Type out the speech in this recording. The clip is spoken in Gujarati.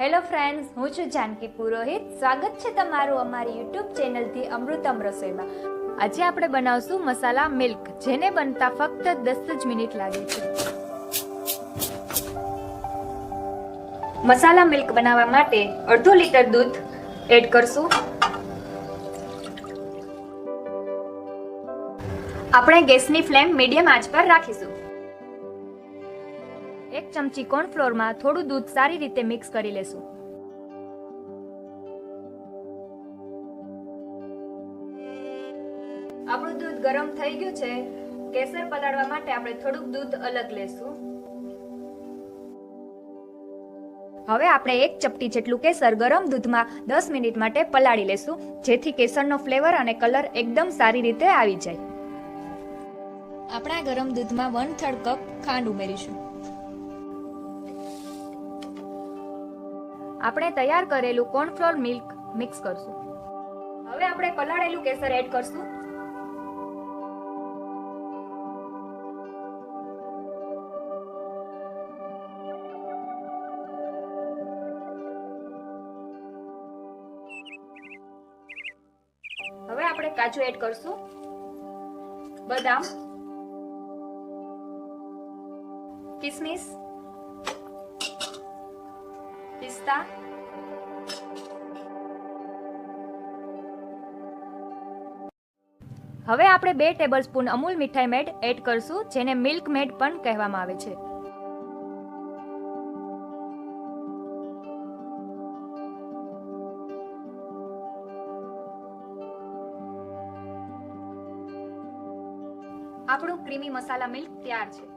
હેલો ફ્રેન્ડ્સ હું છું જાનકી પુરોહિત. સ્વાગત છે તમારું અમારી યુટ્યુબ ચેનલથી અમૃતમ રસોઈમાં. આજે આપણે બનાવશું મસાલા મિલ્ક, જેને બનતા ફક્ત દસ જ મિનિટ લાગે છે. મસાલા મિલ્ક બનાવવા માટે અડધો લીટર દૂધ એડ કરશું. આપણે ગેસની ફ્લેમ મીડિયમ આંચ પર રાખીશું. એક ચમચી કોર્નફ્લોરમાં થોડું દૂધ સારી રીતે મિક્સ કરી લેશું. આપણું દૂધ ગરમ થઈ ગયું છે. કેસર પલાળવા માટે આપણે થોડુંક દૂધ અલગ લેશું. હવે આપણે એક ચપટી જેટલું કેસર ગરમ દૂધમાં દસ મિનિટ માટે પલાળી લેશું, જેથી કેસરનો ફ્લેવર અને કલર એકદમ સારી રીતે આવી જાય. આપણા ગરમ દૂધમાં વન થર્ડ કપ ખાંડ ઉમેરીશું. આપણે તૈયાર કરેલું કોર્નફ્લોર મિલ્ક મિક્સ કરશું. હવે આપણે પલાળેલું કેસર એડ કરશું. હવે આપણે કાજુ એડ કરશું. બદામ. કિસમિસ. પિસ્તા હવે આપણે બે ટેબલ સ્પૂન અમૂલ મીઠાઈ મેડ એડ કરશું, જેને મિલ્ક મેડ પણ કહેવામાં આવે છે. આપણું ક્રીમી મસાલા મિલ્ક તૈયાર છે.